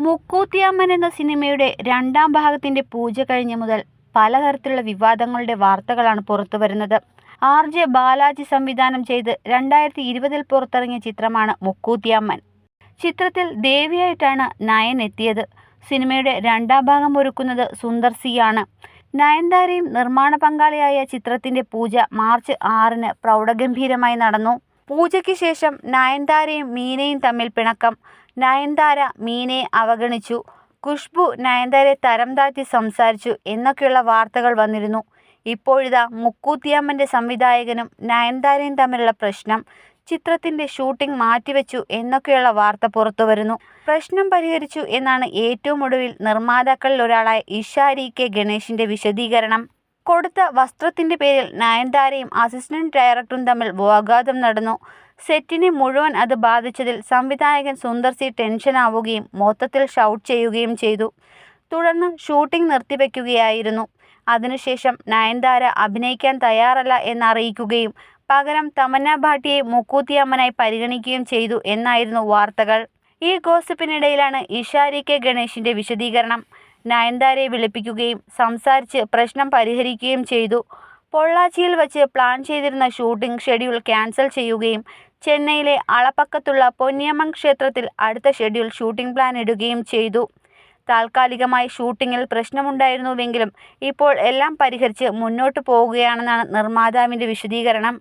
മുക്കൂത്തിയമ്മൻ എന്ന സിനിമയുടെ രണ്ടാം ഭാഗത്തിന്റെ പൂജ കഴിഞ്ഞ മുതൽ പലതരത്തിലുള്ള വിവാദങ്ങളുടെ വാർത്തകളാണ് പുറത്തു വരുന്നത് ആർ. ജെ. ബാലാജി സംവിധാനം ചെയ്ത് രണ്ടായിരത്തി ഇരുപതിൽ പുറത്തിറങ്ങിയ ചിത്രമാണ് മുക്കൂത്തിയമ്മൻ. ചിത്രത്തിൽ ദേവിയായിട്ടാണ് നയൻ എത്തിയത്. സിനിമയുടെ രണ്ടാം ഭാഗം ഒരുക്കുന്നത് സുന്ദർ സിയാണ്. നയൻതാരയും നിർമ്മാണ പങ്കാളിയായ ചിത്രത്തിന്റെ പൂജ മാർച്ച് ആറിന് പ്രൗഢഗംഭീരമായി നടന്നു. പൂജയ്ക്ക് ശേഷം നയൻതാരയും മീനയും തമ്മിൽ പിണക്കം. നയൻതാര മീനയെ അവഗണിച്ചു. ഖുഷ്ബു നയൻതാരയെ തരം താഴ്ത്തി സംസാരിച്ചു എന്നൊക്കെയുള്ള വാർത്തകൾ വന്നിരുന്നു. ഇപ്പോഴിതാ മുക്കൂത്തിയമ്മന്റെ സംവിധായകനും നയൻതാരയും തമ്മിലുള്ള പ്രശ്നം. ചിത്രത്തിന്റെ ഷൂട്ടിംഗ് മാറ്റിവെച്ചു എന്നൊക്കെയുള്ള വാർത്ത പുറത്തു വരുന്നു പ്രശ്നം പരിഹരിച്ചു എന്നാണ് ഏറ്റവും ഒടുവിൽ നിർമ്മാതാക്കളിൽ ഒരാളായ ഇഷാരി കെ ഗണേഷിന്റെ വിശദീകരണം. കൊടുത്ത വസ്ത്രത്തിന്റെ പേരിൽ നയൻതാരയും അസിസ്റ്റന്റ് ഡയറക്ടറും തമ്മിൽ വാഗ്വാദം നടന്നു. സെറ്റിനെ മുഴുവൻ അത് ബാധിച്ചതിൽ സംവിധായകൻ സുന്ദർ സി ടെൻഷനാവുകയും മൊത്തത്തിൽ ഷൗട്ട് ചെയ്യുകയും ചെയ്തു. തുടർന്ന് ഷൂട്ടിംഗ് നിർത്തിവെക്കുകയായിരുന്നു. അതിനുശേഷം നയൻതാര അഭിനയിക്കാൻ തയ്യാറല്ല എന്നറിയിക്കുകയും പകരം തമന്ന ഭാട്ടിയെ മുക്കൂത്തിയമ്മനായി പരിഗണിക്കുകയും ചെയ്തു എന്നായിരുന്നു വാർത്തകൾ. ഈ ഗോസിപ്പിനിടയിലാണ് ഇഷാരി കെ ഗണേഷിന്റെ വിശദീകരണം. നയൻതാരയെ വിളിപ്പിക്കുകയും സംസാരിച്ച് പ്രശ്നം പരിഹരിക്കുകയും ചെയ്തു. പൊള്ളാച്ചിയിൽ വച്ച് പ്ലാൻ ചെയ്തിരുന്ന ഷൂട്ടിംഗ് ഷെഡ്യൂൾ ക്യാൻസൽ ചെയ്യുകയും ചെന്നൈയിലെ അളപ്പക്കത്തുള്ള പൊന്നിയമ്മൻ ക്ഷേത്രത്തിൽ അടുത്ത ഷെഡ്യൂൾ ഷൂട്ടിംഗ് പ്ലാൻ ഇടുകയും ചെയ്തു. താൽക്കാലികമായി ഷൂട്ടിങ്ങിൽ പ്രശ്നമുണ്ടായിരുന്നുവെങ്കിലും ഇപ്പോൾ എല്ലാം പരിഹരിച്ച് മുന്നോട്ട് പോകുകയാണെന്നാണ് നിർമ്മാതാവിന്റെ വിശദീകരണം.